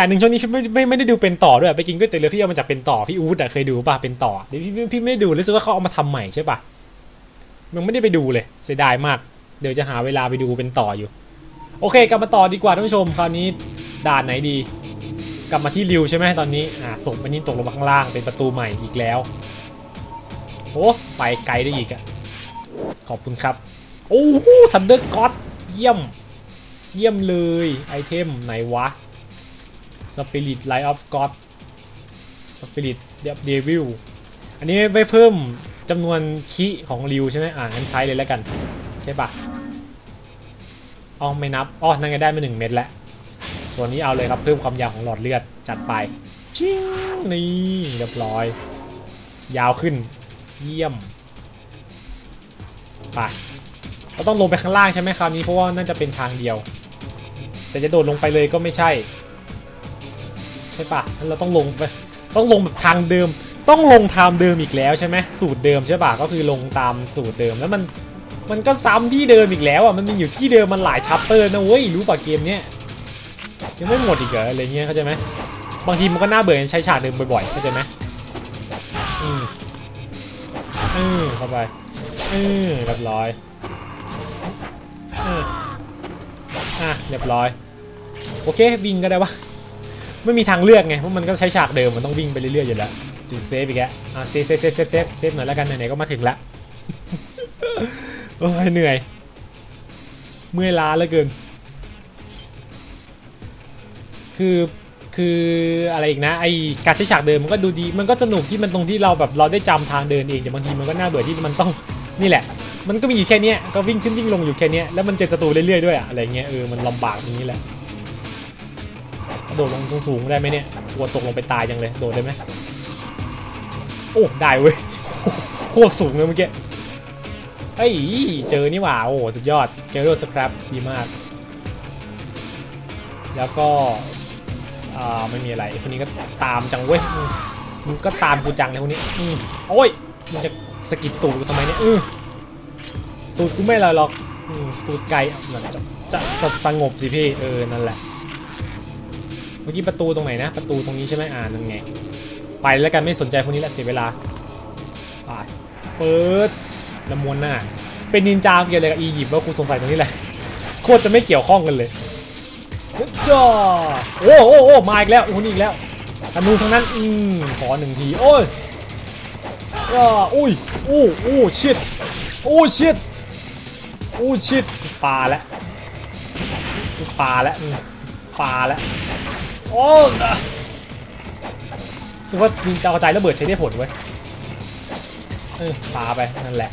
อย่างหนึ่งช่วงนี้พี่ไม่ไม่ไม่ได้ดูเป็นต่อด้วยไปกินก๋วยเตี๋ยวเรือพี่เอามาจากเป็นต่อพี่อู๊ดอะเคยดูป่ะเป็นต่อเดี๋ยวพี่พี่พี่ไม่ได้ดูรู้สึกว่าเขาเอามาทำใหม่ใช่ป่ะมันไม่ได้ไปดูเลยเสียดายมาก เดี๋ยวจะหาเวลาไปดูเป็นต่ออยู่ โอเค กลับมาต่อดีกว่าท่านผู้ชมคราวนี้ด่านไหนดี กลับมาที่ริวใช่ไหมตอนนี้อ่าศพมันนี่ตกลงมาข้างล่างเป็นประตูใหม่อีกแล้วโอ้ไปไกลได้อีกอะขอบคุณครับ โอ้โหทันเดอร์ก็อดเยี่ยม เยี่ยมเลยไอเทมไหนวะ Spirit Light of God Spirit Devil อันนี้ไว้เพิ่มจำนวนคิของริวใช่ไหมอ่างั้นใช้เลยแล้วกัน ใช่ปะอ๋อไม่นับอ๋อนั่นไงได้มาหนึ่งเม็ดแล้ว ส่วนนี้เอาเลยครับเพิ่มความยาวของหลอดเลือดจัดไปชิ้งนี่เรียบร้อย ยาวขึ้น เยี่ยมไปเราต้องลงไปข้างล่างใช่ไหมคราวนี้เพราะว่าน่าจะเป็นทางเดียว แต่จะโดดลงไปเลยก็ไม่ใช่ ใช่ปะเราต้องลงไปต้องลงแบบทางเดิม ต้องลงทางเดิมอีกแล้วใช่ไหมสูตรเดิมใช่ปะก็คือลงตามสูตรเดิมแล้วมันมันก็ซ้ำที่เดิมอีกแล้วอะมันมีอยู่ที่เดิมมันหลายชัปเตอร์นะเว้ยรู้ปะเกมเนี้ยยังไม่หมดอีกเหรออะไรเงี้ยเข้าใจไหมบางทีมันก็น่าเบื่อใช้ฉากเดิมบ่อยๆเข้าใจไหมอืมอืมเข้าไปอืมเรียบร้อยอืมอะเรียบร้อย โอเควิ่งก็ได้วะ ไม่มีทางเลือกไงเพราะมันก็ใช้ฉากเดิมมันต้องวิ่งไปเรื่อยๆอยู่แล้วจุดเซฟอีกแล้วอะเซฟเซฟเซฟเซฟเซฟเซฟหน่อยแล้วกันไหนๆก็มาถึงละโอ้ยเหนื่อย เมื่อยล้าเหลือเกิน คือคืออะไรอีกนะไอการใช้ฉากเดิมมันก็ดูดี มันก็สนุกที่มันตรงที่เราแบบเราได้จำทางเดินเองแต่บางทีมันก็น่าเบื่อที่มันต้องนี่แหละ มันก็มีอยู่แค่นี้ก็วิ่งขึ้นวิ่งลงอยู่แค่นี้แล้วมันเจอศัตรูเรื่อยๆด้วยอะอะไรเงี้ยเออมันลำบากตรงนี้แหละ ดดลงตรงสูงได้ไหมเนี่ยกลัวตกลงไปตายจังเลย โดดได้ไหมโอ้ได้เว้ยโคตรสูงเลยเมื่อกี้เอ้ยเจอนี่หว่า โอ้สุดยอดเกลโรสครับดีมาก แล้วก็อ่าไม่มีอะไรคนนี้ก็ตามจังเว้ยมึงก็ตามกูจังเลยคนนี้อืมโอ้ยมึงจะสกิดตูดกูทำไมเนี่ยอือตูดกูไม่อะไรหรอกอืมตูดไกลนั่นจะจะสสงบสิพี่เออนั่นแหละ เมื่อกี้ประตูตรงไหนนะ ประตูตรงนี้ใช่ไหมอ่านั่นไง ไปแล้วกันไม่สนใจพวกนี้แล้วเสียเวลาไปเปิดละมวนหน้า เป็นนินจาเกี่ยวอะไรกับอียิปต์ว่ากูสงสัยตรงนี้แหละ โคตรจะไม่เกี่ยวข้องกันเลยจ้าโอ้โอ้โอ้มาอีกแล้วโอ้นี่อีกแล้วธนูทั้งนั้น อืมขอหนึ่งที โอ้ยอ้าอุ้ยอู้อู้ชิดอู้ชิดอู้ชิดปลาแล้วปลาแล้วปลาแล้ว โอ้รู้สึกว่ายิงดาวกระจายระเบิดใช้ได้ผลเว้ยเออปาไปนั่นแหละ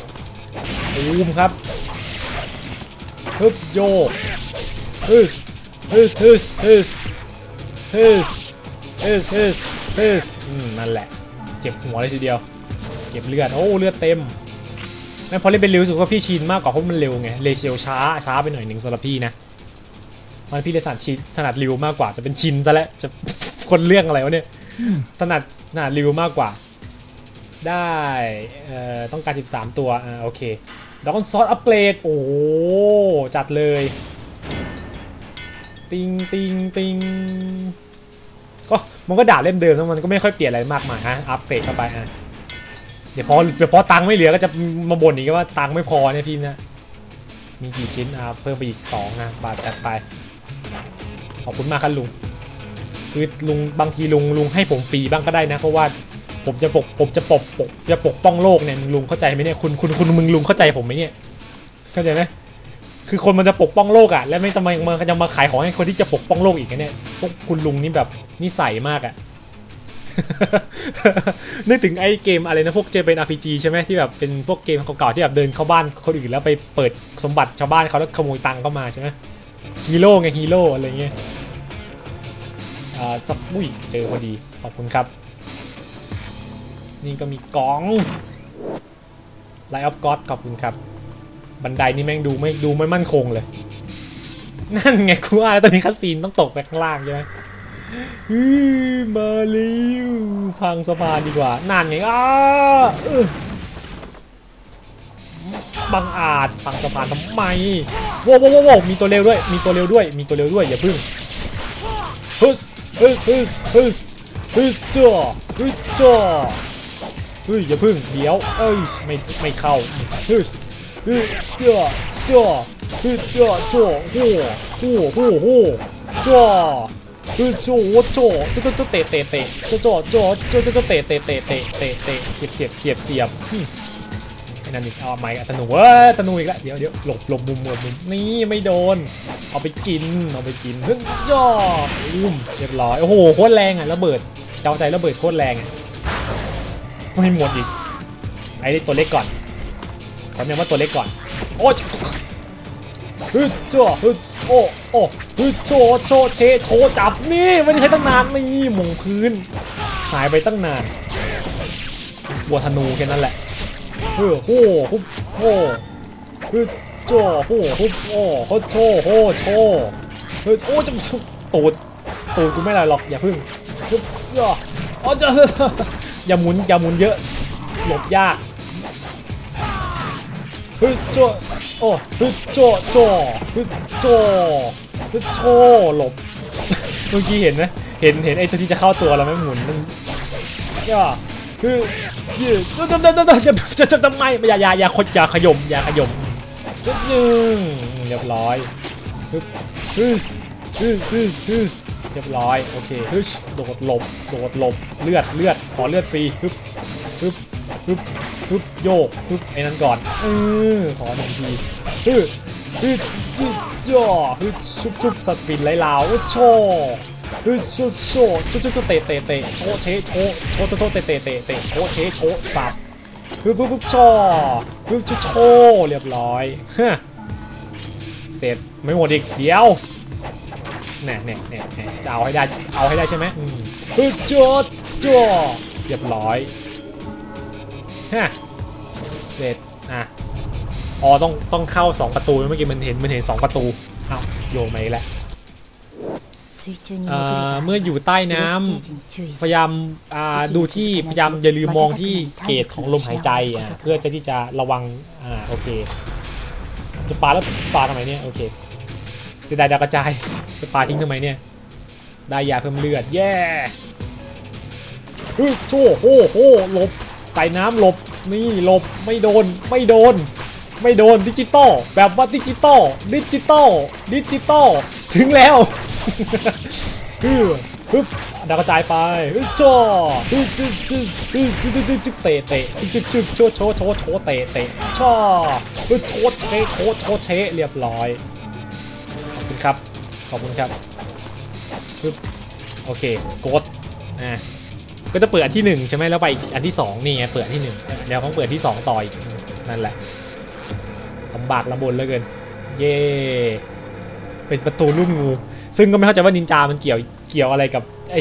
ตูมครับฮึบโยฮึสฮึสฮึสฮึสฮึสฮึสฮึสฮึสนั่นแหละ เจ็บหัวเลยทีเดียว เก็บเลือด โอ้ เลือดเต็มแม่พอเล่นเป็นเร็วรู้สึกว่าพี่ชินมากกว่าเพราะมันเร็วไงเลเชียวช้าช้าไปหน่อยหนึ่งสำหรับพี่นะ มันพี่เลยถนัดชินถนัดริวมากกว่าจะเป็นชินซะแล้วจะคนเรื่องอะไรวะเนี่ยถนัดถนัดริวมากกว่า ได้เอ่อต้องการ 13 ตัวอ่าโอเคดอกซอสอัปเกรดโอ้จัดเลย ติงติงติงก็มันก็ด่าเล่มเดิมแล้วมันก็ไม่ค่อยเปลี่ยนอะไรมากมายฮะอัปเกรดเข้าไปอะเดี๋ยวพอเดี๋ยวพอตังค์ไม่เหลือก็จะมาบ่นอีกว่าตังค์ไม่พอเนี่ยพี่นะมีกี่ชิ้นอะเพิ่มไปอีก2นะบาทจัดไป อบคุณมากครับลุง คือลุงบางทีลุงลุงให้ผมฟรีบ้างก็ได้นะ เพราะว่าผมจะปกผมจะปกปกจะปกป้องโลกเนี่ยลุงเข้าใจไหมเนี่ยคุณคุณคุณมึงลุงเข้าใจผมไหมเนี่ยเข้าใจไหมคือคนมันจะปกป้องโลกอะแล้วไม่ทำไมมันจะมาขายของให้คนที่จะปกป้องโลกอีกเนี่ยพวกคุณลุงนี่แบบนิสัยมากอะนึกถึงไอ้เกมอะไรนะพวกเจเป็น RPG ใช่ไหมที่แบบเป็นพวกเกมเก่าๆที่แบบเดินเข้าบ้านคนอื่นแล้วไปเปิดสมบัติชาวบ้านเขาแล้วขโมยตังค์เข้ามาใช่ไหมฮีโร่ไงฮีโร่อะไรเงี้ย สักอุ้ยเจอพอดี ขอบคุณครับ นี่ก็มีกล่องไลออฟก็อดขอบคุณครับ บันไดนี่แม่งดูไม่ดูไม่มั่นคงเลย นั่นไงกูว่าตอนนี้คัสซีนต้องตกไปข้างล่างใช่ไหมมาเร็วพังสะพานดีกว่า นั่นไงอ้าบังอาจพังสะพานทำไมโว้วโว้วโว้วมีตัวเร็วด้วย มีตัวเร็วด้วย มีตัวเร็วด้วย อย่าพึ่งฮึส เฮ้ยเฮ้ยเฮ้ยเฮ้ยจ้าเฮ้ยจ้าเฮ้ยอย่าพึ่งเดี๋ยวเอ้ยไม่ไม่เข้าเฮ้ยเฮ้ยจ้าจ้าเฮ้ยจ้าจ้าโอ้โหโอ้โหจ้าเฮ้ยจ้าโอ้จ้าจ้าจ้าเตะเตะเตะจ้าจ้าจ้าจ้าจ้าเตะเตะเตะเตะเตะเตะเสียบเสียบเสียบเสียบ นั่นอีกเอาไม้ธนูเอ้ยธนูอีกแล้วเดี๋ยวเดี๋ยวหลบหลบมุมหลบมุมนี่ไม่โดน เอาไปกินเอาไปกินเฮ้ยย่ออุ้มเรียบร้อยโอ้โหโคตรแรงอะระเบิดเจ้าใจระเบิดโคตรแรงอะไม่หมดอีกไอ้ตัวเล็กก่อนทำยังว่าตัวเล็กก่อน โอ้ยเฮ้ยจ้าเฮ้ยโอ้โอ้เฮ้ยโจโจเชโชจับนี่ไม่ได้ใช้ตั้งนานนี่มงพื้น หายไปตั้งนานวัวธนูแค่นั้นแหละ เฮ้ยโอ้โหโอ้เฮ้ยโจ้โหโหโอ้โหโชโหโชเฮ้ยโอ้จะตูดตูดกูไม่ได้หรอกอย่าพึ่งฮึบย่าอ๋อจะอย่าหมุนอย่าหมุนเยอะหลบยากเฮ้ยโจโอ้เฮ้ยโจโจเฮ้ยโจเฮ้ยโชหลบเมื่อกี้เห็นไหมเห็นเห็นไอ้ตัวที่จะเข้าตัวเราไหมหมุนมันย่าเฮ้ยยืดจะจะจะจะจะจะทำไมอย่าอย่าอย่าขดอย่าขยมอย่าขยมปึ๊บหนึ่งเรียบร้อยฮึบฮึสฮึสฮึสฮึเรียบร้อยโอเคฮึชโดดหลบโดดหลบเลือดเลือดขอเลือดฟรีฮึบฮึบฮึบฮึบโยกฮึบไอ้นั่นก่อนเออขอหนึ่งทีฮึบฮึบฮึบย่อฮึบชุบชุบสปินไหลลาวโช เฮ้ยโชว์โชว์โชว์เตะเตะเตะโชเชโชว์โชโชเตะเตะเตะเตะโชเชโชว์สับปึ๊บปึ๊บปึ๊บโชว์ปึ๊บโชว์เรียบร้อยฮเสร็จไม่หมดอีกเดียวเนี่เน่เน่ยจะเอาให้ได้เอาให้ได้ใช่ไหมปึ๊บโชว์โชว์เรียบร้อยฮะเสร็จอะอ๋อต้องต้องเข้า 2 ประตูเมื่อกี้มันเห็นมันเห็น 2 ประตูอ้าวโยไม่แล้ว เมื่ออยู่ใต้น้ำพยายามดูที่พยายามอย่าลืมมองที่เกตของลมหายใจเพื่อจะที่จะระวังอ่าโอเคจะปาแล้วปาทำไมเนี่ยโอเคจะได้ดากระจายจะปาทิ้งทำไมเนี่ยได้ยาเพิ่มเลือดแย่เฮ้ยโชโหโหหลบใต้น้ำหลบนี่หลบไม่โดนไม่โดน ไม่โดนดิจิตอลแบบว่าดิจิตอลดิจิตอลดิจิตอลถึงแล้ว ฮึฮึบดาวกระจายไปฮึจ่อฮึจึ๊จึ๊ฮึจึ๊จึ๊จึ๊จึ๊เตะเตะจึ๊จึ๊โชว์โชว์โชว์โชว์เตะเตะช่อฮึโชว์เชโชว์โชว์เชเรียบร้อยขอบคุณครับขอบคุณครับฮึบโอเคกดอะก็จะเปิดอันที่หนึ่งใช่ไหมแล้วไปอันที่สองนี่ไงเปิดอันที่หนึ่งเดี๋ยวต้องเปิดที่สองต่ออีกนั่นแหละลำบากลำบนเหลือเกิน เย่เป็นประตูลูกงู ซึ่งก็ไม่เข้าใจว่านินจามันเกี่ยวเกี่ยวอะไรกับไอ้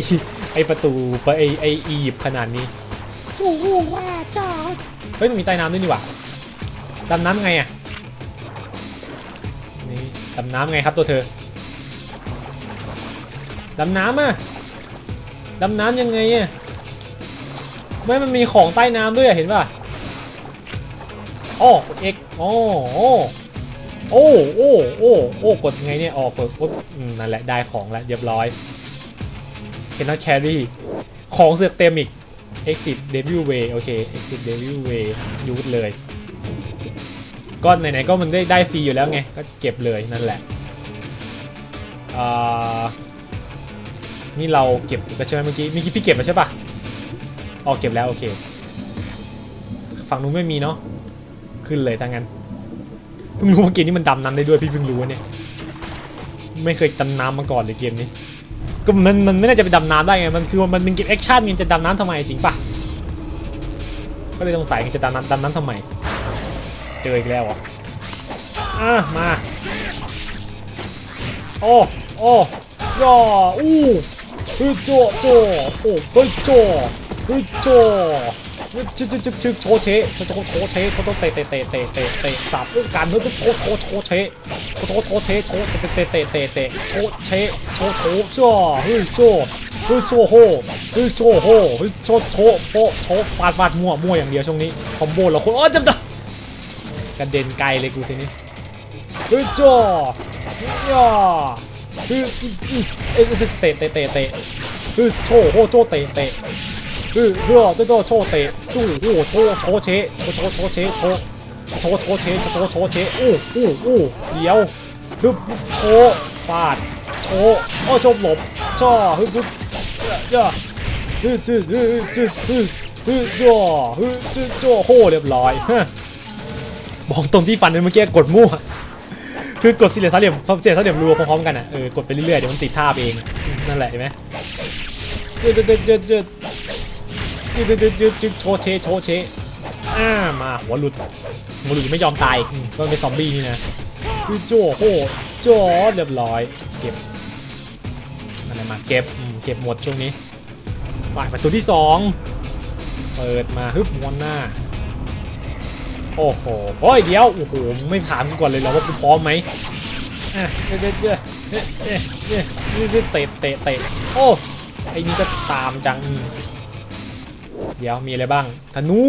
ไอ้ประตูไอ้ไอ้อียิปต์ขนาดนี้จูว่าจ้าเฮ้ยมันมีใต้น้ำด้วยนี่หว่าดำน้ำไงอะนี่ดำน้ำไงครับตัวเธอดำน้ำอะดำน้ำยังไงอะไม่มันมีของใต้น้ำด้วยอะเห็นป่ะอ๋อเอ็กโอ้ โอ้โอ้โอ้โอ้กดไงเนี่ยออกกดปุ๊บอืมนั่นแหละได้ของแล้วเรียบร้อย cannot carry ของเสือกเต็มอีก exit devil way โอเค exit devil way ยูดเลย ก็ไหนๆก็มันได้ได้ฟรีอยู่แล้วไง ก็เก็บเลยนั่นแหละอ่านี่เราเก็บแล้วใช่ไหมเมื่อกี้ มีคิดพี่เก็บแล้วใช่ปะอ๋อเก็บแล้ว โอเค ฝั่งนู้นไม่มีเนาะขึ้นเลยถ้างั้น เพิ่งรู้ว่าเกมนี้มันดำน้ำได้ด้วยพี่เพิ่งรู้เนี่ย ไม่เคยดำน้ำมาก่อนเลยเกมนี้ ก็มันมันไม่น่าจะไปดำน้ำได้ไง มันคือมันเป็นเกมแอคชั่นมันจะดำน้ำทำไมจริงปะก็เลยสงสัยมันจะดำน้ำดำน้ำทำไม เจออีกแล้วเหรออะมา โอ้โอ้ย่ออู้เฮ้ยโจโจโอ้เฮ้ยโจเฮ้ยโจเฮ้ย ชึกชึกชึกชึกโชเชโชโชโชเชโชโชเตะเตะเตะเตะเตะเตะสับอู้กันเฮ้ยโชโชโชเชโชโชโชเชโชเตะเตะเตะเตะเตะโชเชโชโชว์จ้าเฮ้ยโจเฮ้ยโชว์โหเฮ้ยโชว์โหเฮ้ยโชโชโปโชฟาดฟาดมั่วมั่วอย่างเดียวช่วงนี้คอมโบแล้วคนอ๋อจำได้กระเด็นไกลเลยกูทีนี้เฮ้ยจ่อย่อเฮ้ยเอ้ยเตะเตะเตะเตะเฮ้ยโชโหโชเตะเตะ ฮ้ยเฮ้ยโชว์โชเตะชู้โอ้โชโชเชะโชว์โชเชะโชโชโชเชะโชว์โชเชะโอ้โอ้โอ้เดี๋ยวฮึบโชฟาดโชว์โอ้โชว์หลบจ้าฮึบฮึบย่าฮึบฮึบฮึบฮึบฮึบฮึจ้าฮึบฮึจ้าโหเรียบร้อยฮะบอกตรงที่ฟันเมื่อกี้กดมั่วคือกดสี่เหลี่ยมสามเหลี่ยมเสียสามเหลี่ยมรัวพร้อมๆกันอะเออกดไปเรื่อยๆเดี๋ยวมันติดท่าเองนั่นแหละเห็นไหมเจืดเจืดเจืด จืดเจืดเจืดเจืดเจืดโชเชโชเชอ่ามาหัวหลุดหัวหลุดยังไม่ยอมตายก็เป็นซอมบี้นี่นะคือโจโหโจเรียบร้อย เก็บอะไรมาเก็บเก็บหมดช่วงนี้ไปประตูที่สองเปิดมาฮึบม้วนหน้า โอ้โหโอ้ยเดี๋ยวโอ้โหไม่ถามกูก่อนเลยเหรอว่ากูพร้อมไหมอะเดี๋ยวเดี๋ยวเดี๋ยวเดี๋ยวเดี๋ยวเดี๋ยวเดี๋ยวเตะเตะเตะโอ้ไอ้นี่ก็ตามจัง เดี๋ยวมีอะไรบ้าง ธนู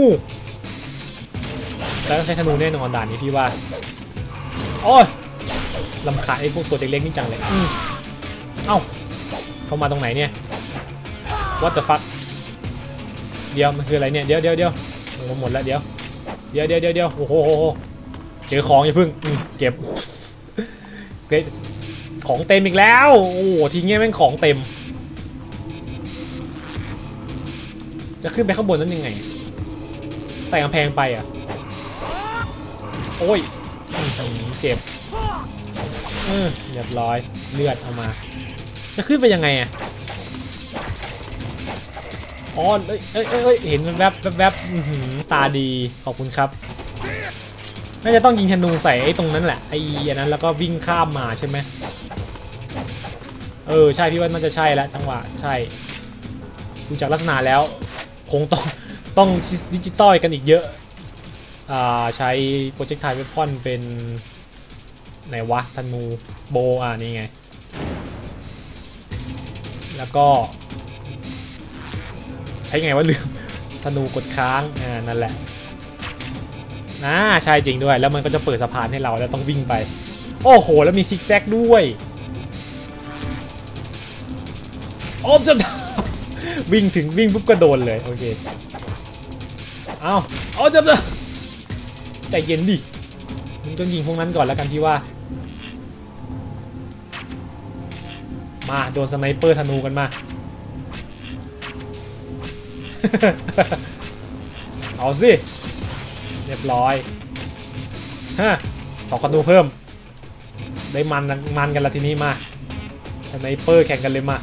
แล้วต้องใช้ธนูแน่นอนด่านนี้พี่ว่าโอ้ยลำคาญไอ้พวกตัวเล็กๆนี่จังเลยอืมเอ้าเข้ามาตรงไหนเนี่ย what the fuck เดี๋ยวมันคืออะไรเนี่ยเดี๋ยวเดี๋ยวเดี๋ยวหมดแล้วเดี๋ยวเดี๋ยวเดี๋ยวเดี๋ยวเดี๋ยวโอ้โหเจอของอย่าพึ่งเก็บเก็บของเต็มอีกแล้ว โอ้โหทีเงี้ยแม่งของเต็ม จะขึ้นไปข้างบนนั้นยังไง แต่กำแพงไปอะ โอ้ยอื้อหือเจ็บเออเรียบร้อยเลือดเอามา จะขึ้นไปยังไงอะอ๋อเอ้ยเอ้ยเอ้ยเห็นแวบแวบแวบหือตาดีขอบคุณครับน่าจะต้องยิงธนูใส่ไอ้ตรงนั้นแหละไอ้อันนั้นแล้วก็วิ่งข้ามมาใช่ไหมเออใช่พี่ว่าน่าจะใช่แล้วจังหวะใช่ดูจากลักษณะแล้ว คงต้องต้องดิจิตอลกันอีกเยอะอ่าใช้โปรเจกต์ไทเวพอนเป็นไหนวะธนูโบอ่านี่ไง แล้วก็ ใช้ไงว่าลืมธนูกดค้างอ่านั่นแหละน่าใช่จริงด้วยแล้วมันก็จะเปิดสะพานให้เราแล้วต้องวิ่งไป โอ้โห แล้วมีซิกแซกด้วยโอ้จะ วิ่งถึงวิ่งปุ๊บก็โดนเลยโอเคเอาเอาจะใจเย็นดิมึงต้องยิงพวกนั้นก่อนแล้วกันพี่ว่า มาโดนสไนเปอร์ธนูกันมา เอาสิ เรียบร้อยฮะขอคอนดูเพิ่ม ได้มันมันกันละทีนี้มาสไนเปอร์แข่งกันเลยมา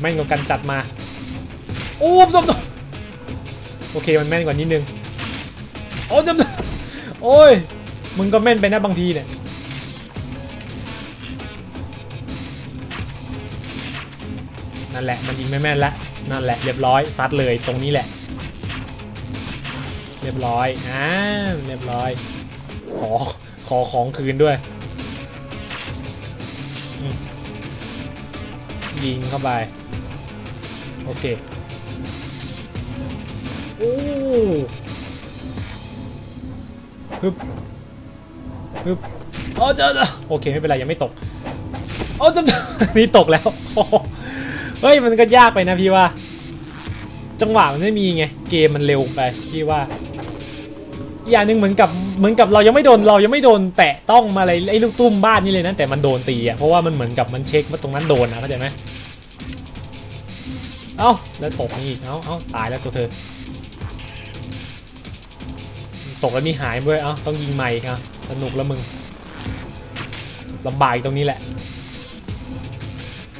แม่นกว่ากันจัดมา อ้จบจบโอเคมันแม่นกว่านิดนึงโอ้จบโอ้ยมึงก็แม่นไปนะบางทีเนี่ยนั่นแหละมันยิงไม่แม่นละนั่นแหละเรียบร้อยซัดเลยตรงนี้แหละ เรียบร้อยอ่าเรียบร้อยขอขอของคืนด้วยยิงเข้าไป โอเค โอ้ฮึบฮึบอ๋อเจะโอเคไม่เป็นไรยังไม่ตกอ๋อจะนี่ตกแล้วเฮ้ยมันก็ยากไปนะพี่ว่า จังหวะมันไม่มีไงเกมมันเร็วไปพี่ว่าอย่างหนึ่งเหมือนกับเหมือนกับเรายังไม่โดนเรายังไม่โดนแตะต้องมาอะไรไอ้ลูกตุ้มบ้านนี่เลยนะแต่มันโดนตีอะเพราะว่ามันเหมือนกับมันเช็คว่าตรงนั้นโดนนะเข้าใจไหมเอ้าแล้วตกนี่อีกเอ้าเอ้าตายแล้วตัวเธอ ตกแล้วมีหายด้วย เอ้า ต้องยิงใหม่อีกอะสนุกแล้วมึงลำบากอีกตรงนี้แหละ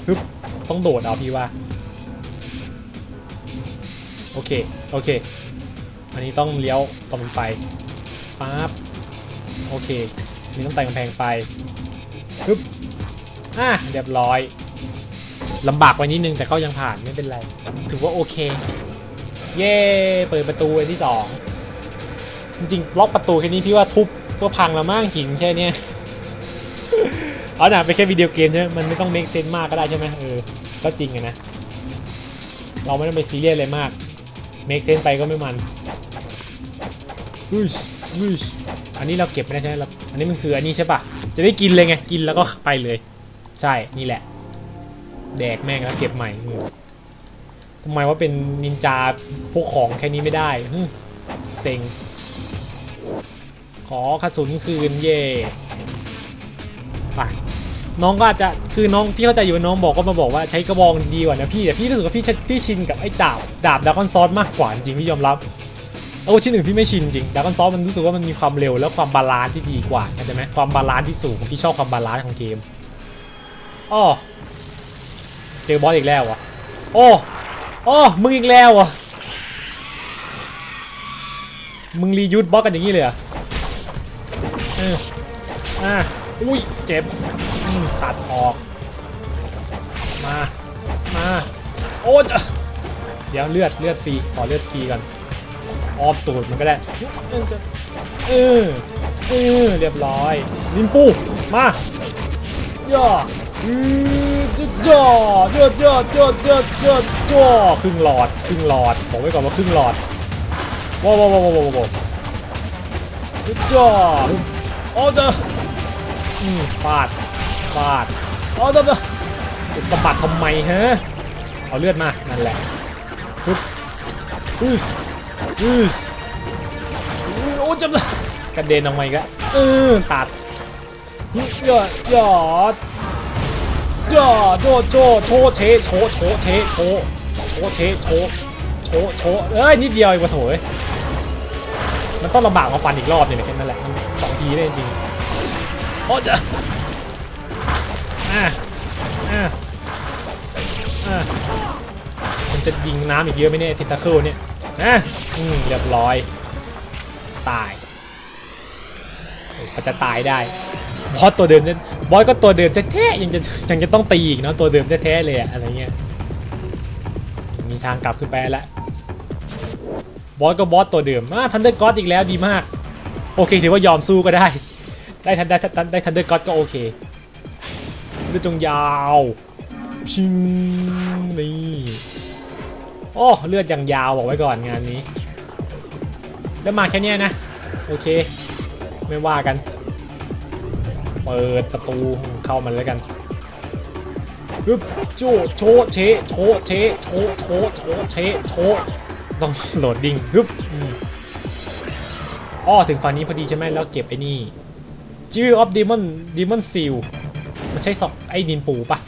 ฮึบต้องโดดเอาพี่ว่า โอเค โอเค อันนี้ต้องเลี้ยวตรงไปปั๊บโอเคมีต้องไต่กำแพงไปฮึบอะเรียบร้อยลำบากไปนิดนึงแต่ก็ยังผ่านไม่เป็นไร ถือว่าโอเค เย้ เปิดประตูอันที่สอง จริงๆล็อกประตูแค่นี้พี่ว่าทุบก็พังแล้วมั้งหินแค่เนี้ยเอาหน่ะไปนแค่วิดีโอเกมใช่ไหมมันไม่ต้อง make sense มากก็ได้ใช่ไหมเออก็จริงอะนะ เราไม่ต้องไปซีเรียสอะไรมาก make sense ไปก็ไม่มันอุ้ยอุ้ยอันนี้เราเก็บไม่ได้ใช่ไหมเราอันนี้มันคืออันนี้ใช่ปะจะได้กินเลยไงกินแล้วก็ไปเลย ใช่นี่แหละ แดกแม่งแล้วเก็บใหม่อืมทำไมว่าเป็นนินจาพวกของแค่นี้ไม่ได้ฮึเซ็ง ขอกระสุนคืนเย่ไปน้องก็อาจจะคือน้องที่เข้าใจอยู่น้องบอกก็มาบอกว่าใช้กระบองดีกว่านะพี่แต่พี่รู้สึกว่าพี่ช้พี่ชินกับไอ้ดาบดาบดากอนซอสมากกว่าจริงพี่ยอมรับเอาชิ้นอื่นพี่ไม่ชินจริงดากอนซอสมันรู้สึกว่ามันมีความเร็วและความบาลานซ์ที่ดีกว่าเข้าใจไหมความบาลานซ์ที่สูงพี่ชอบความบาลานซ์ของเกมอ้อเจอบอสอีกแล้วอะโอ้โอ้มึงอีกแล้วอะมึงรียูทบอสกันอย่างนี้เลยอะ อออ่าอุ้ย เจ็บตัดออก มา มา โอ้จะเดี๋ยวเลือดเลือดฟรี ขอเลือดฟรีก่อนออมตูดมันก็ได้เออเออเรียบร้อยลิมปู มาย่ออือจ้าจ้าจ้าจ้าจ้าจ้าจ้าครึ่งหลอด ครึ่งหลอด บอกไว้ก่อนว่าครึ่งหลอดว้าวว้าวว้าวว้าวจ้า โอ้จะอืมฟาดฟาดโอ้จะจะจะสะบัดทำไมฮะเอาเลือดมานั่นแหละปึ๊บอึสอึสอื้อโอ้จะกระเด็นออกมาอีกแล้วเออตัดยอดยอดยอดโจโจโชเชโชโชเชโชโชเชโชโชโชเอ้ยนิดเดียวเองวะโถยมันต้องลำบากมาฟันอีกรอบเนี่ยแค่นั้นแหละ ทีได้จริงๆโอ้จะอะอะอะมันจะยิงน้ำอีกเยอะไหมเนี่ยทิตาเคิลเนี่ยนะอืมเรียบร้อย ตายเฮ้ยเขาจะตายได้บอสตัวเดิมเนี่ยบอสก็ตัวเดิมแท้ๆยังจะยังจะต้องตีอีกเนาะตัวเดิมแท้ๆเลยอะอะไรเงี้ยมีทางกลับขึ้นไปแล้วบอสก็บอสตัวเดิมอ่าทันเดอร์ก็อดอีกแล้วดีมาก โอเคถือว่ายอมสู้ก็ได้ ได้ทันได้ทันได้ทันเดอร์ก็อดก็โอเคเลือดจงยาวชิงนี่โอ้เลือดอย่างยาวบอกไว้ก่อนงานนี้ แล้วมาแค่เนี้ยนะ โอเค ไม่ว่ากัน เปิดประตูเข้ามันแล้วกันฮึบโจโชเชโชเชโชโชโชเชโชต้องโหลดดิ้งฮึบ อ้อถึงฝั่งนี้พอดีใช่ไหมแล้วเก็บไอ้นี่ Jewel of Demon Demon Seal มันใช่สอบไอ้นินปูปะ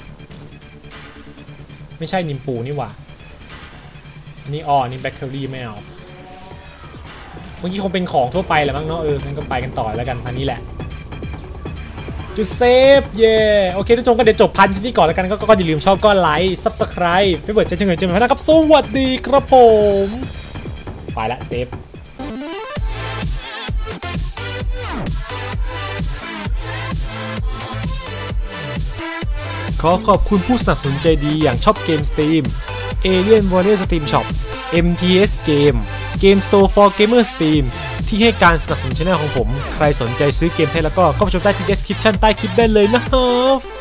ไม่ใช่นินปูนี่หว่าอันนี้อ้อนี่แบคเคอรี่ไม่เอาเมื่อกี้คงเป็นของทั่วไปแหละมั้งเนาะเอองั้นก็ไปกันต่อแล้วกันพันนี้แหละ จุดเซฟเย่โอเคทุกชมก็เดี๋ยวจบพันที่นี่ก่อนแล้วกันก็ก็อย่าลืมชอบก็ไลค์ซับสไคร b ์เฟเวอร์เจนเงินเจนนะครับสวัสดีครับผม ไปละเซฟ ขอขอบคุณผู้สนับสนุนใจดีอย่างช็อปเกมสตรีม Alien Warrior Steam Shop MTS Game Game Store for Gamer Steam ที่ให้การสนับสนุนช่องของผม ใครสนใจซื้อเกมไทยแล้วก็ก็ไปชมใต้ที่ description ใต้คลิปได้เลยนะครับ